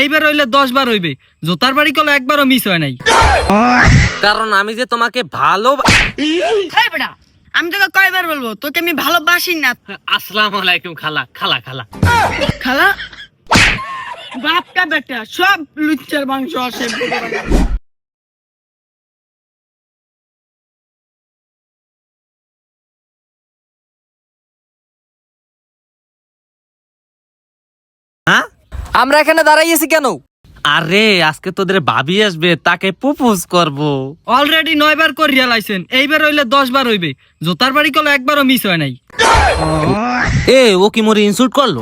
এইবার হইলে দশ বার হইবে। জোতার বাড়ি কল একবারও মিস হয় নাই। কারণ আমি যে তোমাকে ভালো আমি তোকে কয়বার বলব? তোকে আমি ভালোবাসি না। আসসালাম আলাইকুম খালা খালা খালা। খালা? বাপকা বেটা সব লুচ্চার মাংস আসে। আমরা এখানে দাঁড়াইয়েছি কেন? আরে আজকে তোদের ভাবি আসবে তাকে প্রপোজ করব। অলরেডি নয় বার করিয়া লাইছেন এইবার হইলে দশ বার হইবে। জোতার বাড়ি কল একবারও মিস হয় নাই। এ ও কি মোরে ইনসাল্ট করল?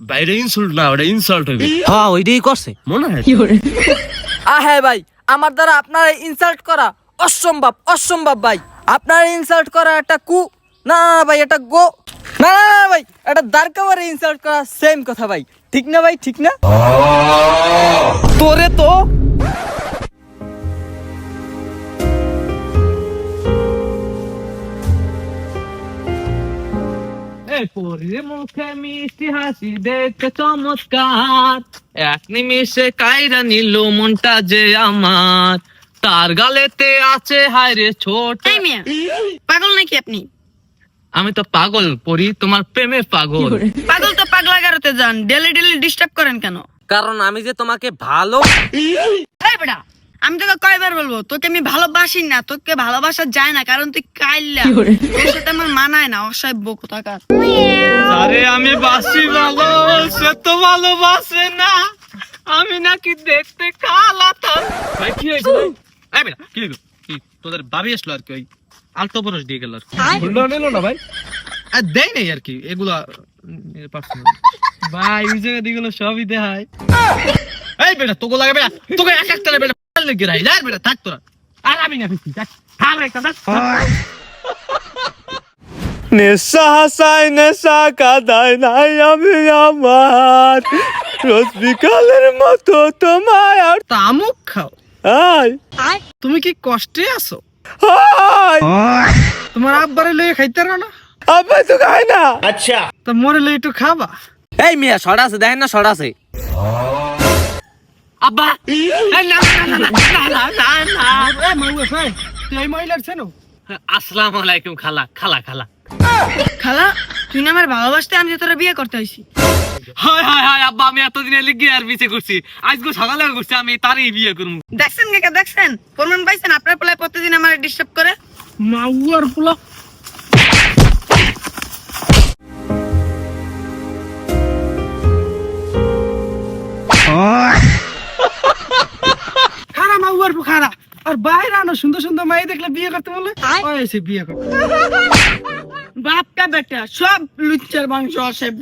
বাইরে ইনসাল্ট না ওটা ইনসাল্ট হইবে। হ্যাঁ ওইটাই করছে। মনে হয়? আ হ্যাঁ ভাই আমার দ্বারা আপনারা ইনসাল্ট করা অসম্ভব অসম্ভব ভাই। আপনারা ইনসাল্ট করা একটা কু না ভাই এটা গো। ভাই এটা দাঁড়কাবারে ইনসাল্ট করা সেম কথা ভাই। ঠিক না ভাই? ঠিক না? তোরে তো মুখে মিষ্টি হাসি দেখতে চমৎকার। এক নিমিষে কাইরা নিল মনটা যে আমার। তার গালেতে আছে হায় রে ছোট পাগল নাকি আপনি? আমি তো পাগল পরি তোমার প্রেমে পাগল। পাগল তো পাগলা গারোতে যান ডেলি ডেলি ডিস্টার্ব করেন কেন? কারণ আমি যে তোমাকে ভালো এই বেটা আমি তোকে কয়বার বলব তোকে আমি ভালোবাসি না তোকে ভালোবাসা যায় না কারণ তুই কাইল্লা। তোর সাথে আমার মানায় না অসভ্য কোথাকার আরে আমি বাসি ভালো সে তো ভালোবাসে না। আমি নাকি দেখতে কালা তার ভাই কি হয়েছে? ভাই এই বেটা কি হইল? কি তোদের ভাবি আসলো আর কি ওই আলতো বরস দিয়ে গেল আর কি। নিল না ভাই? আর দেয় নাই আর কি এগুলা পার্সোনাল ভাই ওই জায়গা দিগুলো সবই দেখায়। এই বেটা তোকে লাগে বেটা তোকে এক একটা বেটা লেগে রাই না বেটা থাক তোরা। আর আমি না ফিসি থাক থাক একটা থাক নেশা হাসাই নেশা কাদায় নাই আমি আমার। রোজ বিকালের মতো তোমায় আর তামুক খাও। তুমি কি কষ্টে আছো? তোমার আব্বারে লয়ে খাইতে না? আব্বা তো খায় না। আচ্ছা। তো মরে লয়ে একটু খাবা। এই মিয়া সরা আছে দেখেন না সরা আছে। আব্বা না না না না না না না আসসালামু আলাইকুম খালা খালা খালা। খালা তুই না বাবা ভালোবাসতে আমি তোরা বিয়ে করতে আইছি। হায় হায় হায় আব্বা আমি এতদিন লিখে আর বিছে করছি। আজকে সকালে করছি আমি তারই বিয়ে করব। দেখছেন কাকা দেখছেন? প্রমাণ পাইছেন আপনার পোলায় প্রতিদিন আমার ডিস্টার্ব করে? মাউয়ার পোলা। খারা মাউয়ার পো খারা। আর বাইরে আনো সুন্দর সুন্দর মাই দেখলে বিয়ে করতে বলে এসে বিয়ে কর বাপকা বেটা সব লুচ্চার মাংস অসভ্য।